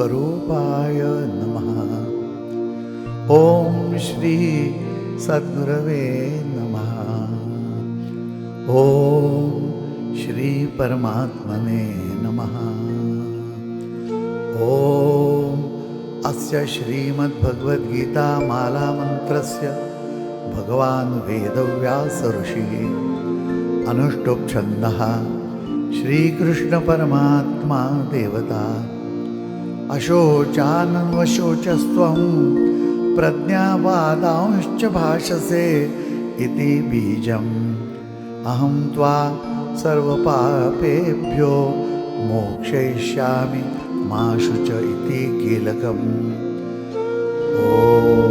स्वरूपाय नमः। ॐ श्री सद्गुरवे नमः। ॐ श्री परमात्मने नमः। ॐ अस्य श्रीमद्भगवद्गीतामालामन्त्रस्य भगवान् वेदव्यासऋषिः अनुष्टुप्छन्दः। श्रीकृष्णपरमात्मा देवता। अशोचानन्वशोचस्त्वं प्रज्ञावादांश्च भाषसे इति बीजम्। अहं त्वा सर्वपापेभ्यो मोक्षयिष्यामि मा शुच इति कीलकम्। ॐ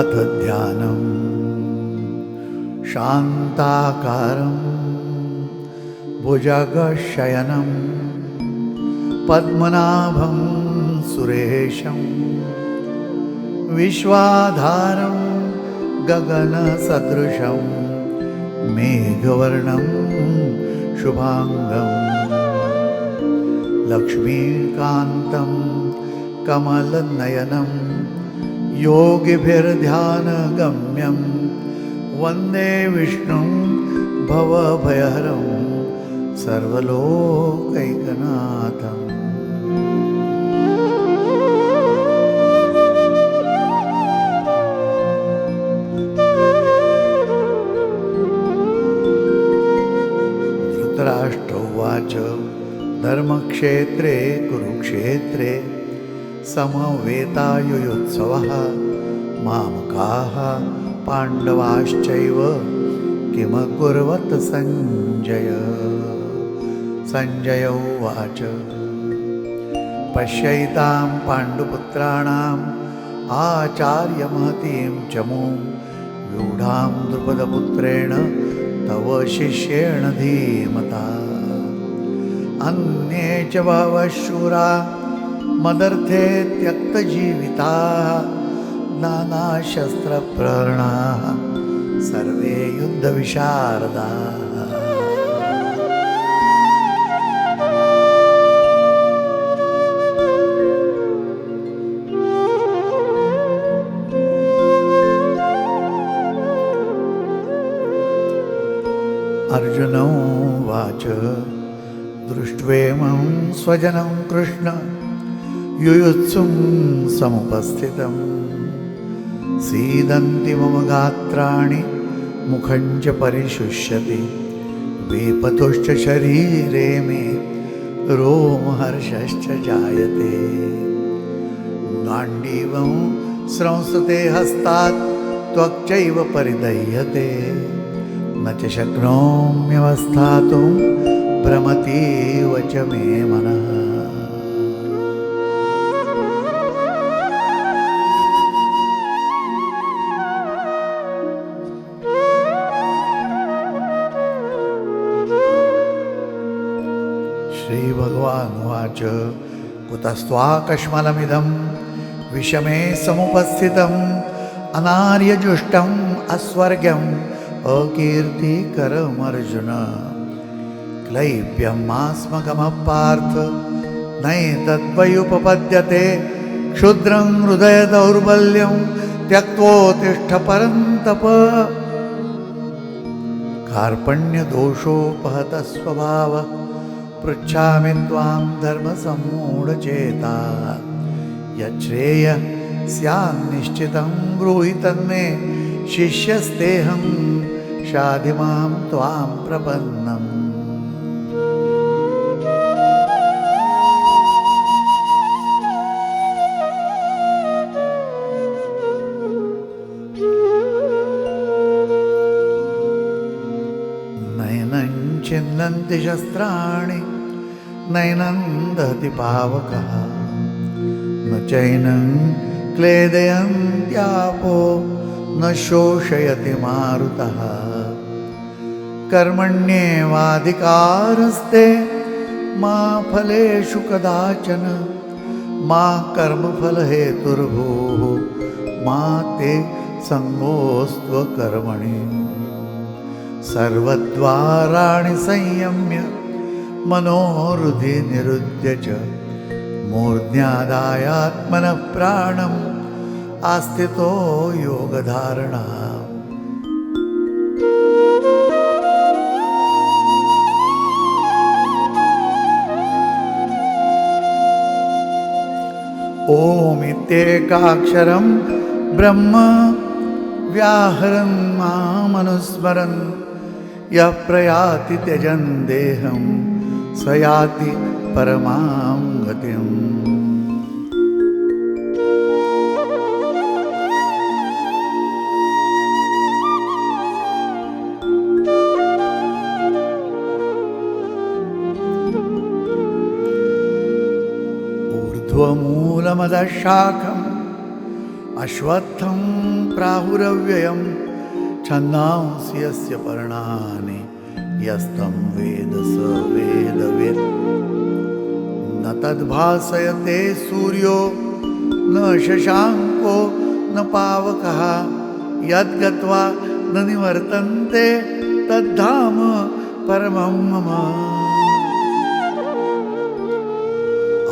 अथ ध्यानं। शान्ताकारं। भुजगशयनं। पद्मनाभं सुरेशं। विश्वाधारं गगनसदृशं। मेघवर्णं शुभाङ्गम्। लक्ष्मीकान्तं कमलनयनं योगिभिर्ध्यानगम्यं वन्दे विष्णुं भवभयहरं सर्वलोकैकनाथम्। धृतराष्ट्र उवाच धर्मक्षेत्रे कुरुक्षेत्रे समवेतायुयुत्सवः मामकाः पाण्डवाश्चैव किमकुर्वत् सञ्जय? सञ्जय उवाच पश्यैतां पाण्डुपुत्राणाम् आचार्यमहतीं च मूं व्यूढां द्रुपदपुत्रेण तव शिष्येण धीमता। अन्ये च बहवः शूरा मदर्थे त्यक्तजीविताः नानाशस्त्रप्रहरणाः सर्वे युद्धविशारदाः। अर्जुन उवाच दृष्ट्वेमं स्वजनं कृष्ण युयुत्सुं समुपस्थितं सीदन्ति मम गात्राणि मुखं च परिशुष्यति वेपतुश्च शरीरे मे रोमहर्षश्च जायते गाण्डीवं स्रंसते हस्तात् त्वक्चैव परिदह्यते न च शक्नोम्यवस्थातुं भ्रमतीव च मे मनः श्रीभगवानुवाच। कुतस्त्वाकश्मलमिदं विषमे समुपस्थितम् अनार्यजुष्टम् अस्वर्ग्यम् अकीर्तिकरमर्जुन। क्लैब्यमास्मगमः पार्थ नैतद्वयुपपद्यते क्षुद्रं हृदयदौर्बल्यं त्यक्त्वोत्तिष्ठ परन्तप कार्पण्यदोषोपहतः स्वभावः पृच्छामि त्वां धर्मसम्मूढचेता यच्छ्रेय स्यान्निश्चितं ब्रूहि तन्मे शिष्यस्तेऽहं शाधि मां त्वां प्रपन्नम् नैनं छिन्दन्ति शस्त्राणि नैनं दहति पावकः। न चैनं क्लेदयन्त्यापो न शोषयति मारुतः। कर्मण्येवाधिकारस्ते मा फलेषु कदाचन मा कर्मफलहेतुर्भूः मा ते सङ्गोस्त्वकर्मणि सर्वद्वाराणि संयम्य मनोहृदि निरुद्य च मूर्ध्यादायात्मनः प्राणम् आस्थितो योगधारणा। ओमित्येकाक्षरं ब्रह्म व्याहरन् मामनुस्मरन् यः प्रयाति त्यजन् देहं स याति परमां गतिम्। ऊर्ध्वमूलमदशाखम् अश्वत्थं प्राहुरव्ययं छन्दांसि यस्य पर्णानि यस्तं वेद स वेदवेत्। न तद्भासयते सूर्यो न शशाङ्को न पावकः। यद्गत्वा न निवर्तन्ते तद्धाम परमं मम।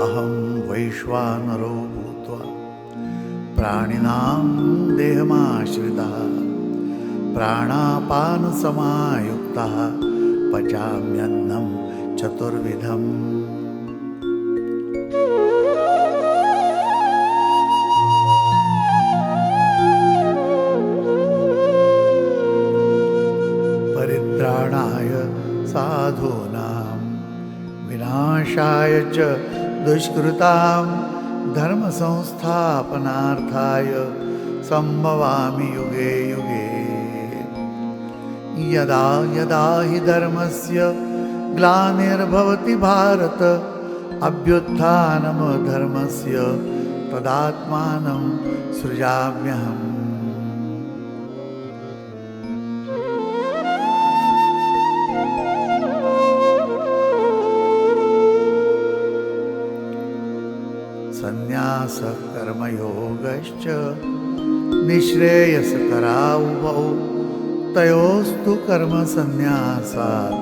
अहं वैश्वानरो भूत्वा प्राणिनां देहमाश्रितः प्राणापानसमायुक्तः पचाम्यन्नं चतुर्विधम्। परित्राणाय साधूनां विनाशाय च दुष्कृतां धर्मसंस्थापनार्थाय सम्भवामि युगे युगे यदा यदा हि धर्मस्य ग्लानिर्भवति भारत अभ्युत्थानमधर्मस्य तदात्मानं सृजाम्यहम्। सन्न्यासकर्मयोगश्च निःश्रेयसकरावुभौ तु कर्मसन्न्यासात्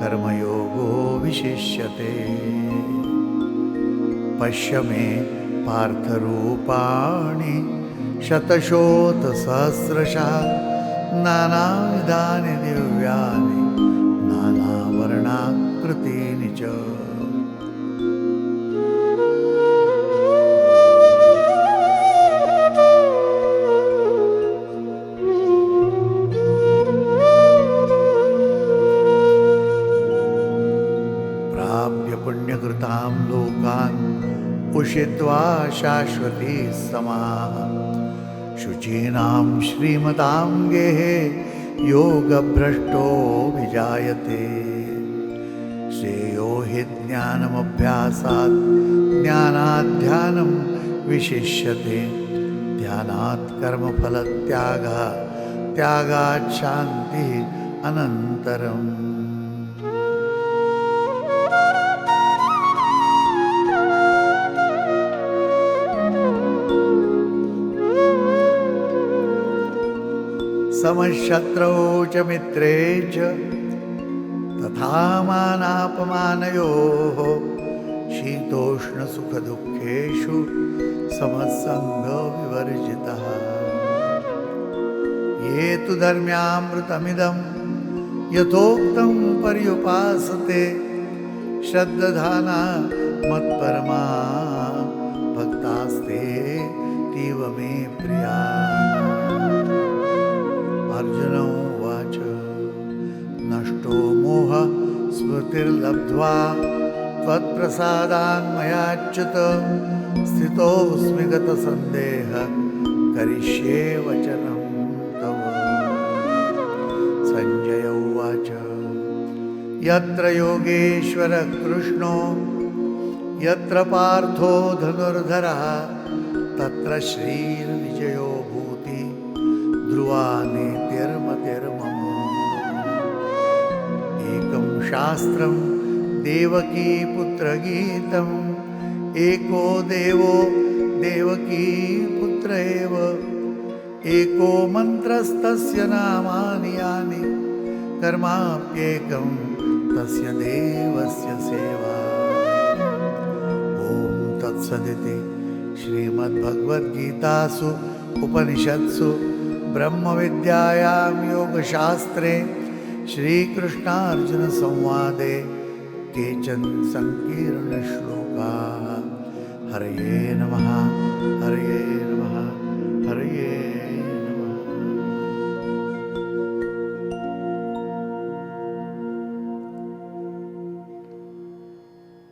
कर्मयोगो विशिष्यते। पश्य मे पार्थरूपाणि शतशोतसहस्रशः नानाविधानि दिव्यानि नानावर्णाकृतीनि च। उषित्वा शाश्वती समाः। शुचीनां श्रीमतां गेहे योगभ्रष्टोऽभिजायते। श्रेयो हि ज्ञानमभ्यासात्, ज्ञानाध्यानं विशिष्यते। ध्यानात् कर्मफलत्यागः, त्यागात् शान्तिः अनन्तरम्। समशत्रौ च मित्रे च। तथा मानापमानयोः शीतोष्णसुखदुःखेषु समसङ्गविवर्जितः। ये तु धर्म्यामृतमिदं यथोक्तं पर्युपासते श्रद्दधाना मत्परमा भक्तास्ते तीव मे प्रिया। अर्जुन उवाच। नष्टो मोह स्मृतिर्लब्ध्वा। त्वत्प्रसादान्मयाच्युत स्थितोऽस्मि गतसन्देह करिष्ये वचनं तव। सञ्जय उवाच। यत्र योगेश्वरः कृष्णो, यत्र पार्थो धनुर्धरः, तत्र श्रीर्विजयो भूति ध्रुवा नेतिर्मतिर्मम एकं शास्त्रं देवकीपुत्रगीतम् एको देवो देवकी पुत्र एव। एको मन्त्रस्तस्य नामानि यानि कर्माप्येकं तस्य देवस्य सेवा। ॐ तत्सदिति श्रीमद्भगवद्गीतासु उपनिषत्सु ब्रह्मविद्यायां योगशास्त्रे श्रीकृष्णार्जुनसंवादे केचन सङ्कीर्णश्लोकाः। हरये नमः हरये नमः हरि